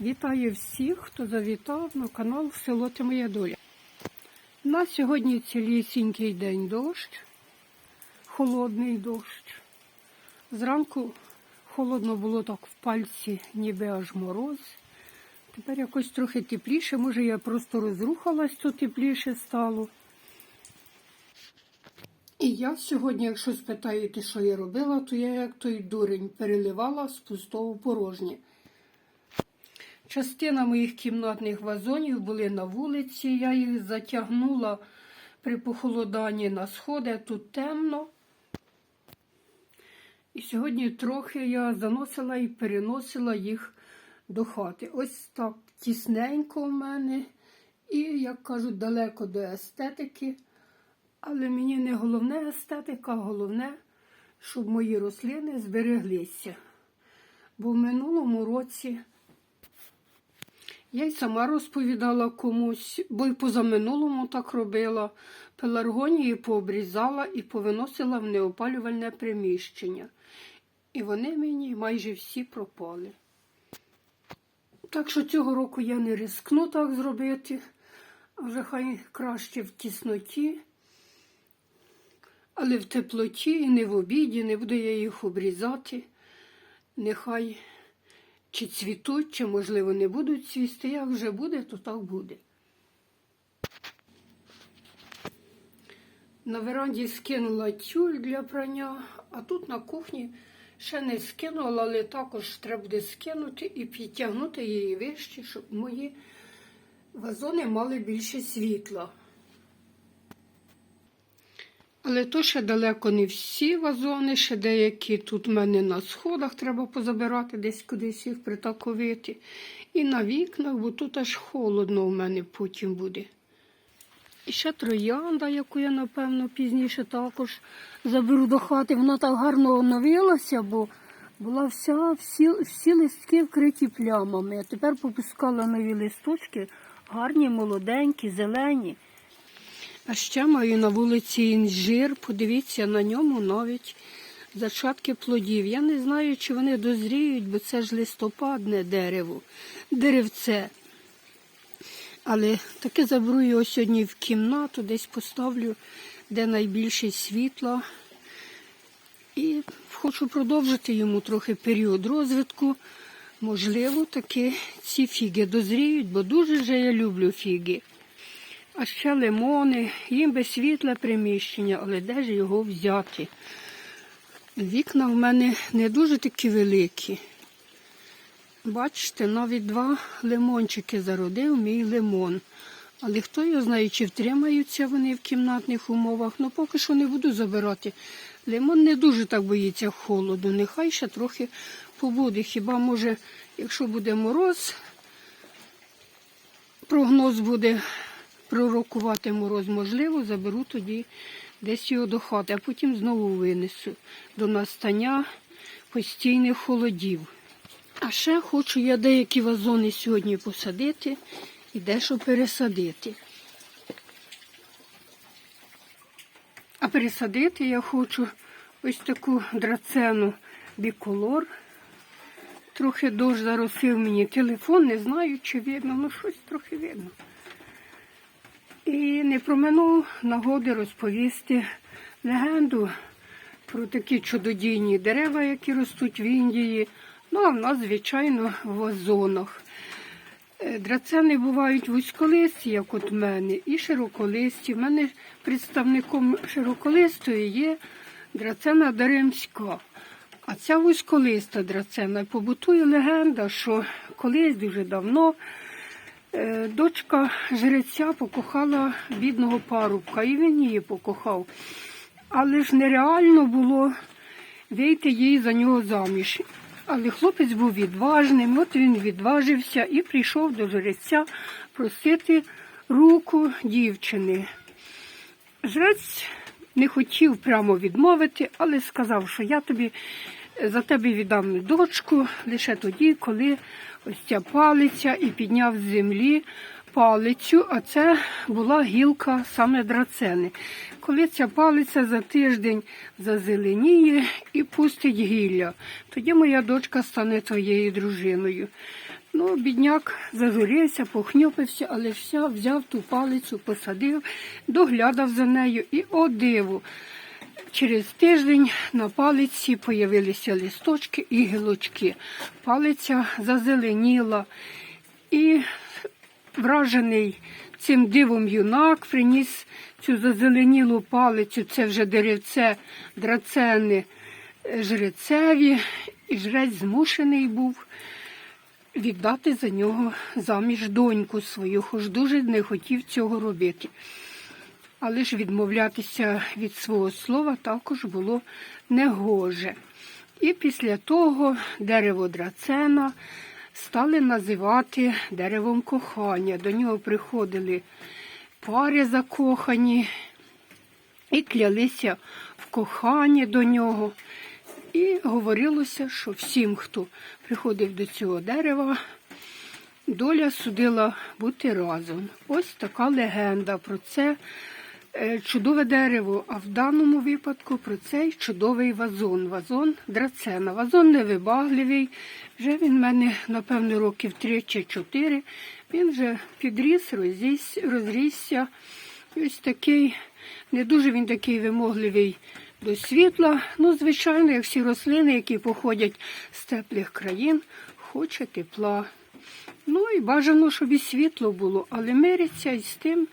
Вітаю всіх, хто завітав на канал Село Ти Моя Доля. У нас сьогодні цілісінький день дощ, холодний дощ. Зранку холодно було так в пальці, ніби аж мороз. Тепер якось трохи тепліше, може я просто розрухалась, то тепліше стало. І я сьогодні, якщо спитаєте, що я робила, то я як той дурень переливала з пустого порожнє. Частина моїх кімнатних вазонів були на вулиці, я їх затягнула при похолоданні на сходи, тут темно. І сьогодні трохи я заносила і переносила їх до хати. Ось так тісненько в мене і, як кажуть, далеко до естетики. Але мені не головне естетика, головне, щоб мої рослини збереглися. Бо в минулому році я й сама розповідала комусь, бо й позаминулому так робила. Пеларгонії пообрізала і повиносила в неопалювальне приміщення. І вони мені майже всі пропали. Так що цього року я не рискну так зробити, а вже хай краще в тісноті, але в теплоті і не в обіді, не буду я їх обрізати. Нехай чи цвітуть, чи, можливо, не будуть цвісти. Як вже буде, то так буде. На веранді скинула тюль для прання, а тут на кухні ще не скинула, але також треба буде скинути і підтягнути її вище, щоб мої вазони мали більше світла. Але то ще далеко не всі вазони, ще деякі тут в мене на сходах треба позабирати, десь кудись їх притаковити. І на вікнах, бо тут аж холодно в мене потім буде. І ще троянда, яку я, напевно, пізніше також заберу до хати. Вона так гарно оновилася, бо була вся, всі, всі листки вкриті плямами. А тепер попускала нові листочки, гарні, молоденькі, зелені. А ще маю на вулиці інжир. Подивіться, на ньому навіть зачатки плодів. Я не знаю, чи вони дозріють, бо це ж листопадне дерево, деревце. Але таке заберу його сьогодні в кімнату, десь поставлю, де найбільше світла. І хочу продовжити йому трохи період розвитку. Можливо, таки ці фіги дозріють, бо дуже же я люблю фіги. А ще лимони, їм би світле приміщення, але де ж його взяти? Вікна в мене не дуже такі великі. Бачите, навіть два лимончики зародив мій лимон. Але хто його знає, чи втримаються вони в кімнатних умовах, ну поки що не буду забирати. Лимон не дуже так боїться холоду, нехай ще трохи побуде. Хіба може, якщо буде мороз, прогноз буде пророкувати мороз, можливо, заберу тоді десь його до хати, а потім знову винесу до настання постійних холодів. А ще хочу я деякі вазони сьогодні посадити і дещо пересадити. А пересадити я хочу ось таку драцену біколор. Трохи дощ заросив мені телефон, не знаю, чи видно, ну щось трохи видно. І не проминув нагоди розповісти легенду про такі чудодійні дерева, які ростуть в Індії. Ну, а в нас, звичайно, в вазонах. Е, Драцени бувають вузьколисті, як от в мене, і широколисті. В мене представником широколистої є драцена даремська. А ця вузьколиста драцена побутує легенда, що колись дуже давно дочка жреця покохала бідного парубка, і він її покохав. Але ж нереально було вийти їй за нього заміж. Але хлопець був відважним, от він відважився і прийшов до жреця просити руку дівчини. Жрець не хотів прямо відмовити, але сказав, що я тобі за тебе віддам дочку лише тоді, коли ось ця палиця і підняв з землі палицю, а це була гілка саме драцени. Коли ця палиця за тиждень зазеленіє і пустить гілля, тоді моя дочка стане твоєю дружиною. Ну, бідняк зажурився, похньопився, але ж все, взяв ту палицю, посадив, доглядав за нею і о диву. Через тиждень на палиці появилися листочки і гілочки. Палиця зазеленіла. І вражений цим дивом юнак приніс цю зазеленілу палицю, це вже деревце драцени жрецеві, і жрець змушений був віддати за нього заміж доньку свою, хоч дуже не хотів цього робити. Але ж відмовлятися від свого слова також було негоже. І після того дерево драцена стали називати деревом кохання. До нього приходили пари закохані і клялися в коханні до нього. І говорилося, що всім, хто приходив до цього дерева, доля судила бути разом. Ось така легенда про це чудове дерево, а в даному випадку про цей чудовий вазон. Вазон драцена. Вазон невибагливий. Вже він в мене, напевно, років 3 чи 4. Він вже підріс, розріс, розрісся. Ось такий, не дуже він такий вимогливий до світла. Ну, звичайно, як всі рослини, які походять з теплих країн, хоче тепла. Ну і бажано, щоб і світло було, але мириться із тим, е,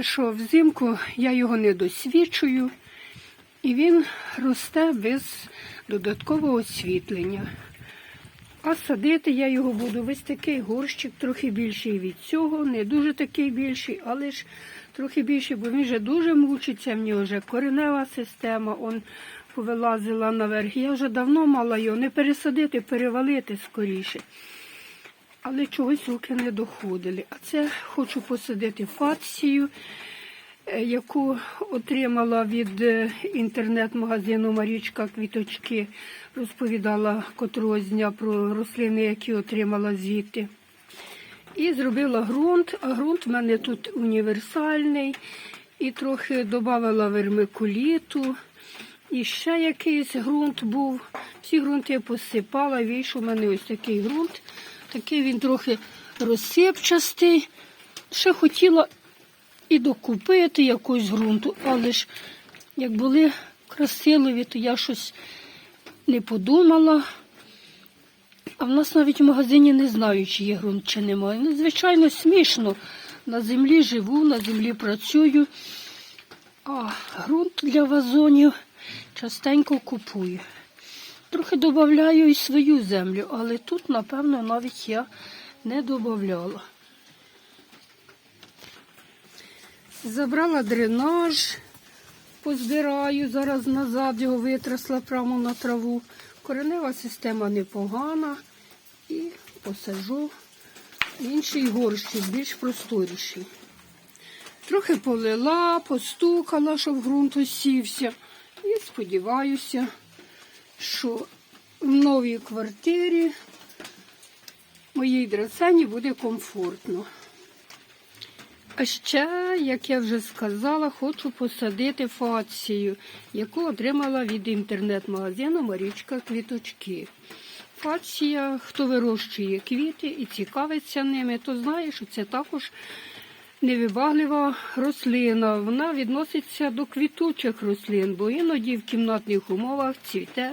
що взимку я його не досвідчую, і він росте без додаткового освітлення. А садити я його буду весь такий горщик, трохи більший від цього, не дуже такий більший, але ж трохи більший, бо він вже дуже мучиться, в нього вже коренева система, он повилазила наверх. Я вже давно мала його не пересадити, перевалити скоріше. Але чогось руки не доходили. А це хочу посадити фацію, е, яку отримала від е, інтернет-магазину Марічка Квіточки. Розповідала котрого дня про рослини, які отримала звідти. І зробила ґрунт, а ґрунт в мене тут універсальний. І трохи додала вермикуліту. І ще якийсь ґрунт був. Всі ґрунти посипала, вийшов у мене ось такий ґрунт. Такий він трохи розсипчастий. Ще хотіла і докупити якусь ґрунту, але ж як були красиві, то я щось не подумала. А в нас навіть в магазині не знають, чи є ґрунт, чи немає. Ну, звичайно, смішно. На землі живу, на землі працюю. А ґрунт для вазонів частенько купую. Трохи додаю і свою землю, але тут, напевно, навіть я не додавала. Забрала дренаж, поздираю, зараз назад його витрасла прямо на траву. Коренева система непогана і посажу інший горщик, більш просторіший. Трохи полила, постукала, щоб ґрунт осівся. І сподіваюся, що в новій квартирі моїй драцені буде комфортно. А ще, як я вже сказала, хочу посадити фацію, яку отримала від інтернет-магазину Марічка Квіточки. Фація, хто вирощує квіти і цікавиться ними, то знає, що це також невибаглива рослина. Вона відноситься до квітучих рослин, бо іноді в кімнатних умовах цвіте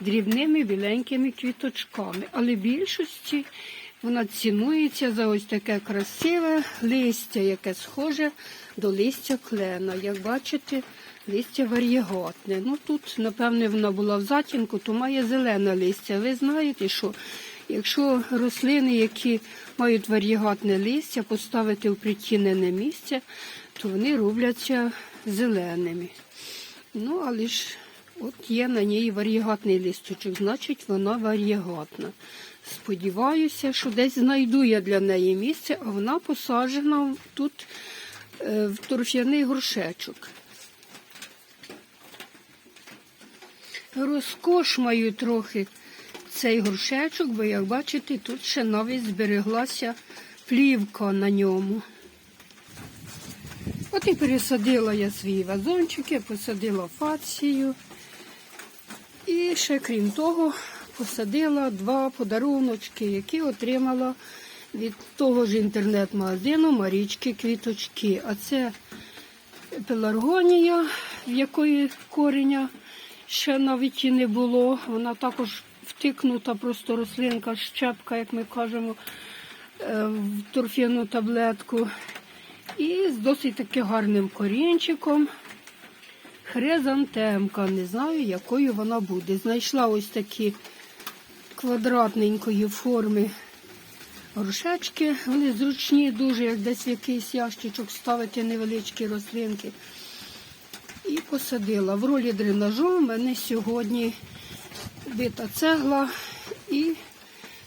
дрібними біленькими квіточками. Але в більшості вона цінується за ось таке красиве листя, яке схоже до листя клена. Як бачите, листя вар'єгатне. Ну тут, напевне, вона була в затінку, то має зелене листя. Ви знаєте, що якщо рослини, які мають вар'єгатне листя, поставити в притінене місце, то вони робляться зеленими. Ну, але ж от є на ній вар'єгатний листочок, значить вона вар'єгатна. Сподіваюся, що десь знайду я для неї місце, а вона посаджена тут е, в торф'яний горшечок. Розкошмаю трохи цей горшечок, бо, як бачите, тут ще навіть збереглася плівка на ньому. От і пересадила я свої вазончики, посадила фацію. І ще крім того, посадила два подаруночки, які отримала від того ж інтернет-магазину Марічки Квіточки. А це пеларгонія, в якої кореня ще навіть і не було. Вона також втикнута, просто рослинка, щепка, як ми кажемо, е, в торфяну таблетку. І з досить таки гарним корінчиком. Хризантемка, не знаю, якою вона буде. Знайшла ось такі квадратненької форми горшечки. Вони зручні, дуже, як десь якийсь ящичок ставити невеличкі рослинки. І посадила. В ролі дренажу в мене сьогодні бита цегла і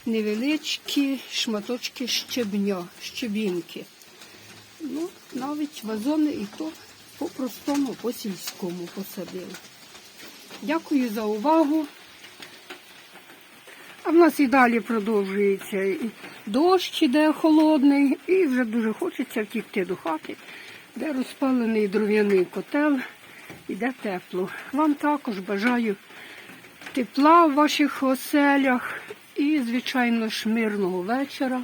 невеличкі шматочки щебня, щебінки. Ну, навіть вазони і то по-простому, по-сільському посадили. Дякую за увагу. А в нас і далі продовжується і дощ іде холодний, і вже дуже хочеться втікти до хати, де розпалений дров'яний котел, іде тепло. Вам також бажаю тепла в ваших оселях і, звичайно ж, мирного вечора,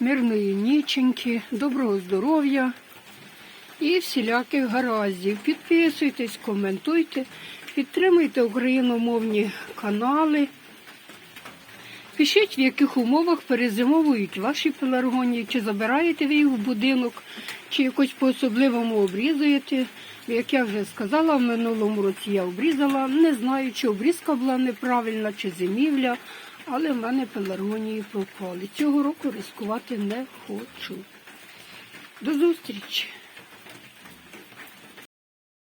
мирної ніченьки, доброго здоров'я і всіляких гараздів. Підписуйтесь, коментуйте, підтримуйте україномовні канали. Пишіть, в яких умовах перезимовують ваші пеларгонії, чи забираєте ви їх в будинок, чи якось по-особливому обрізуєте. Як я вже сказала, в минулому році я обрізала. Не знаю, чи обрізка була неправильна, чи зимівля, але в мене пеларгонії пропали. Цього року ризикувати не хочу. До зустрічі!